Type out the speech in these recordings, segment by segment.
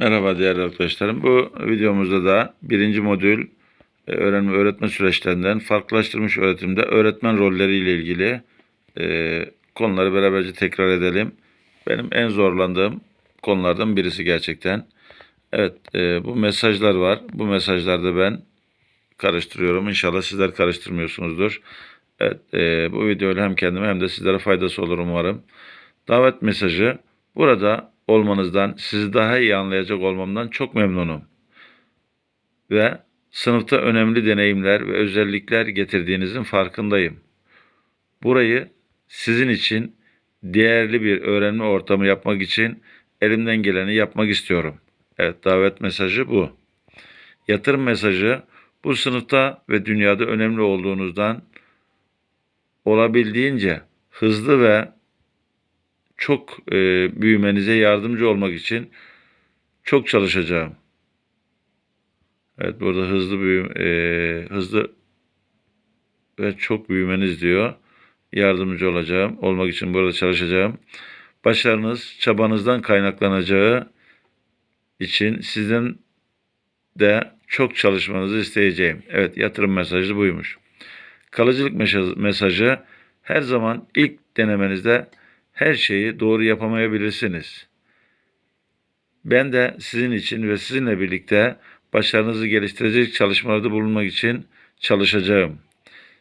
Merhaba değerli arkadaşlarım. Bu videomuzda da birinci modül e, öğrenme öğretme süreçlerinden farklılaştırmış öğretimde öğretmen rolleri ile ilgili e, konuları beraberce tekrar edelim. Benim en zorlandığım konulardan birisi gerçekten. Evet e, bu mesajlar var. Bu mesajlarda ben karıştırıyorum. İnşallah sizler karıştırmıyorsunuzdur. Evet e, bu videoyla hem kendime hem de sizlere faydası olur umarım. Davet mesajı burada olmanızdan, sizi daha iyi anlayacak olmamdan çok memnunum. Ve sınıfta önemli deneyimler ve özellikler getirdiğinizin farkındayım. Burayı sizin için değerli bir öğrenme ortamı yapmak için elimden geleni yapmak istiyorum. Evet, davet mesajı bu. Yatırım mesajı bu sınıfta ve dünyada önemli olduğunuzdan olabildiğince hızlı ve çok e, büyümenize yardımcı olmak için çok çalışacağım. Evet burada hızlı büyüm e, hızlı ve çok büyümeniz diyor. Yardımcı olacağım. Olmak için burada çalışacağım. Başarınız çabanızdan kaynaklanacağı için sizden de çok çalışmanızı isteyeceğim. Evet yatırım mesajı buymuş. Kalıcılık mesaj- mesajı her zaman ilk denemenizde her şeyi doğru yapamayabilirsiniz. Ben de sizin için ve sizinle birlikte başarınızı geliştirecek çalışmalarda bulunmak için çalışacağım.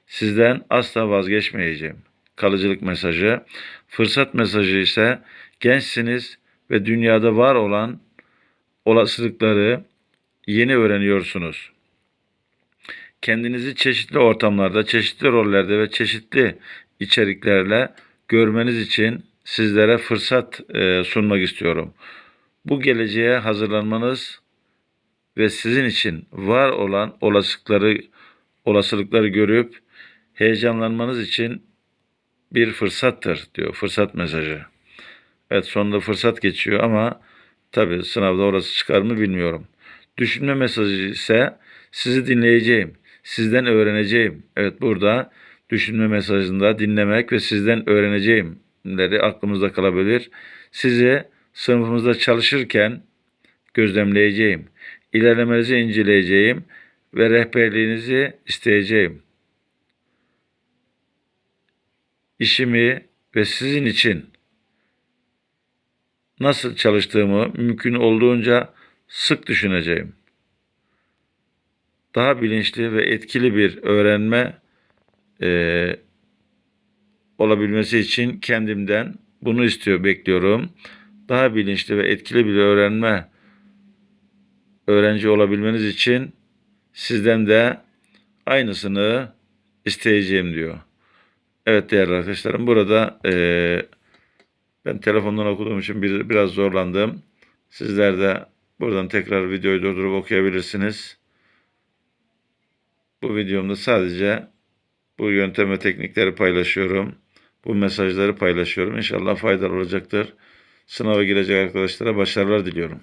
Sizden asla vazgeçmeyeceğim. Kalıcılık mesajı. Fırsat mesajı ise gençsiniz ve dünyada var olan olasılıkları yeni öğreniyorsunuz. Kendinizi çeşitli ortamlarda, çeşitli rollerde ve çeşitli içeriklerle görmeniz için sizlere fırsat e, sunmak istiyorum. Bu geleceğe hazırlanmanız ve sizin için var olan olasılıkları olasılıkları görüp heyecanlanmanız için bir fırsattır diyor. Fırsat mesajı. Evet sonunda fırsat geçiyor ama tabii sınavda orası çıkar mı bilmiyorum. Düşünme mesajı ise sizi dinleyeceğim, sizden öğreneceğim. Evet burada düşünme mesajında dinlemek ve sizden öğreneceğimleri aklımızda kalabilir. Sizi sınıfımızda çalışırken gözlemleyeceğim. İlerlemenizi inceleyeceğim ve rehberliğinizi isteyeceğim. İşimi ve sizin için nasıl çalıştığımı mümkün olduğunca sık düşüneceğim. Daha bilinçli ve etkili bir öğrenme e, olabilmesi için kendimden bunu istiyor, bekliyorum. Daha bilinçli ve etkili bir öğrenme öğrenci olabilmeniz için sizden de aynısını isteyeceğim diyor. Evet değerli arkadaşlarım burada e, ben telefondan okuduğum için bir, biraz zorlandım. Sizler de buradan tekrar videoyu durdurup okuyabilirsiniz. Bu videomda sadece bu yöntem ve teknikleri paylaşıyorum. Bu mesajları paylaşıyorum. İnşallah faydalı olacaktır. Sınava girecek arkadaşlara başarılar diliyorum.